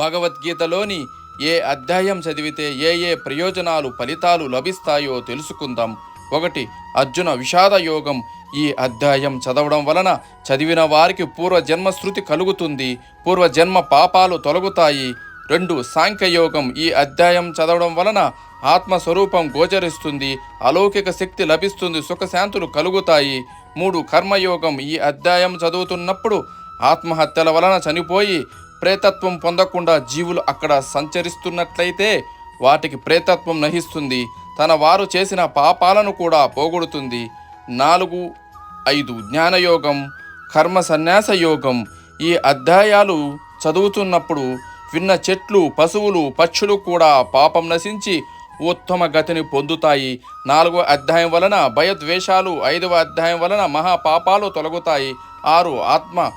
భగవద్గీతలోని ఏ అధ్యాయం చదివితే ఏ ఏ ప్రయోజనాలు ఫలితాలు లభిస్తాయో తెలుసుకుందాం. ఒకటి అర్జున విషాద యోగం. ఈ అధ్యాయం చదవడం వలన చదివిన వారికి పూర్వజన్మ శృతి కలుగుతుంది పూర్వజన్మ పాపాలు తొలగుతాయి. రెండు సాంఖ్యయోగం ఈ అధ్యాయం చదవడం వలన ఆత్మస్వరూపం గోచరిస్తుంది అలౌకిక శక్తి లభిస్తుంది సుఖశాంతులు కలుగుతాయి. మూడు కర్మయోగం. ఈ అధ్యాయం చదువుతున్నప్పుడు ఆత్మహత్యల వలన చనిపోయి ప్రేతత్వం పొందకుండా జీవులు అక్కడ సంచరిస్తున్నట్లయితే వాటికి ప్రేతత్వం నహిస్తుంది తన వారు చేసిన పాపాలను కూడా పోగొడుతుంది. నాలుగు ఐదు జ్ఞానయోగం కర్మ సన్యాస యోగం ఈ అధ్యాయాలు చదువుతున్నప్పుడు విన్న చెట్లు పశువులు పక్షులు కూడా పాపం నశించి ఉత్తమ గతిని పొందుతాయి. నాలుగో అధ్యాయం వలన భయద్వేషాలు ఐదవ అధ్యాయం వలన మహాపాపాలు తొలగుతాయి. ఆరు ఆత్మ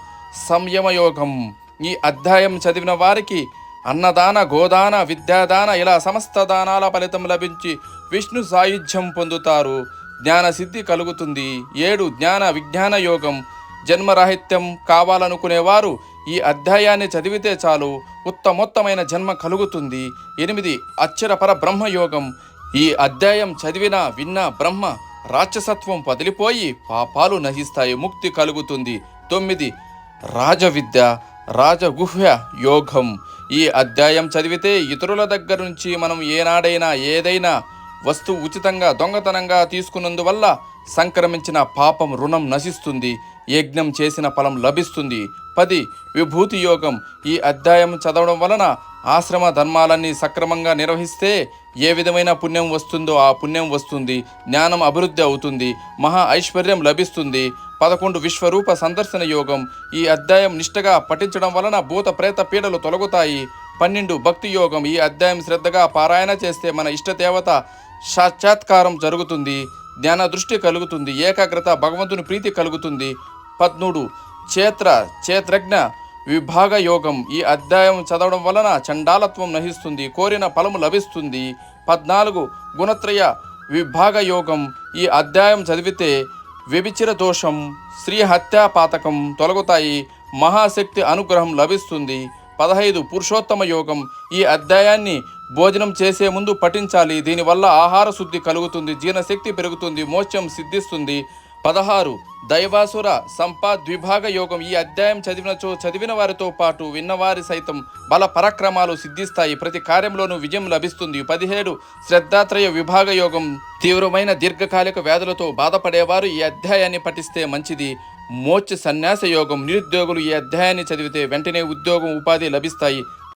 సంయమయోగం. ఈ అధ్యాయం చదివిన వారికి అన్నదాన గోదాన విద్యాదాన ఇలా సమస్త దానాల ఫలితం లభించి విష్ణు సాయుధ్యం పొందుతారు. జ్ఞాన సిద్ధి కలుగుతుంది. ఏడు జ్ఞాన విజ్ఞాన యోగం. జన్మరాహిత్యం కావాలనుకునేవారు ఈ అధ్యాయాన్ని చదివితే చాలు ఉత్తమోత్తమైన జన్మ కలుగుతుంది. ఎనిమిది అక్షరపర బ్రహ్మయోగం. ఈ అధ్యాయం చదివిన విన్న బ్రహ్మ రాక్షసత్వం వదిలిపోయి పాపాలు నశిస్తాయి ముక్తి కలుగుతుంది. తొమ్మిది రాజవిద్య. రాజగుహ్య యోగం ఈ అధ్యాయం చదివితే ఇతరుల దగ్గర నుంచి మనం ఏనాడైనా ఏదైనా వస్తువు ఉచితంగా దొంగతనంగా తీసుకున్నందువల్ల సంక్రమించిన పాపం రుణం నశిస్తుంది యజ్ఞం చేసిన ఫలం లభిస్తుంది. పది విభూతి యోగం. ఈ అధ్యాయం చదవడం వలన ఆశ్రమ ధర్మాలన్నీ సక్రమంగా నిర్వహిస్తే ఏ విధమైన పుణ్యం వస్తుందో ఆ పుణ్యం వస్తుంది జ్ఞానం అభివృద్ధి అవుతుంది మహా ఐశ్వర్యం లభిస్తుంది. పదకొండు విశ్వరూప సందర్శన యోగం. ఈ అధ్యాయం నిష్టగా పఠించడం వలన భూత ప్రేత పీడలు తొలగుతాయి. పన్నెండు భక్తి యోగం. ఈ అధ్యాయం శ్రద్ధగా పారాయణ చేస్తే మన ఇష్టదేవత సాక్షాత్కారం జరుగుతుంది. ధ్యాన దృష్టి కలుగుతుంది. ఏకాగ్రత భగవంతుని ప్రీతి కలుగుతుంది. పద్మూడు క్షేత్ర క్షేత్రజ్ఞ విభాగ యోగం. ఈ అధ్యాయం చదవడం వలన చండాలత్వం నహిస్తుంది కోరిన ఫలము లభిస్తుంది. పద్నాలుగు గుణత్రయ విభాగ యోగం. ఈ అధ్యాయం చదివితే వ్యభిచిర దోషం స్త్రీ హత్యా పాతకం తొలగుతాయి. మహాశక్తి అనుగ్రహం లభిస్తుంది. పదహైదు పురుషోత్తమ యోగం. ఈ అధ్యాయాన్ని భోజనం చేసే ముందు పఠించాలి. దీనివల్ల ఆహార శుద్ధి కలుగుతుంది జీర్ణశక్తి పెరుగుతుంది మోక్షం సిద్ధిస్తుంది. పదహారు దైవాసుర సంపాద్విభాగ యోగం. ఈ అధ్యాయం చదివినచో చదివిన వారితో పాటు విన్నవారి సైతం బల పరాక్రమాలు సిద్ధిస్తాయి. ప్రతి కార్యంలోనూ విజయం లభిస్తుంది. పదిహేడు శ్రద్ధాత్రయ విభాగ యోగం. తీవ్రమైన దీర్ఘకాలిక వ్యాధులతో బాధపడేవారు ఈ అధ్యాయాన్ని పఠిస్తే మంచిది. మోచ సన్యాస యోగం. నిరుద్యోగులు ఈ అధ్యాయాన్ని చదివితే వెంటనే ఉద్యోగం ఉపాధి లభిస్తాయి.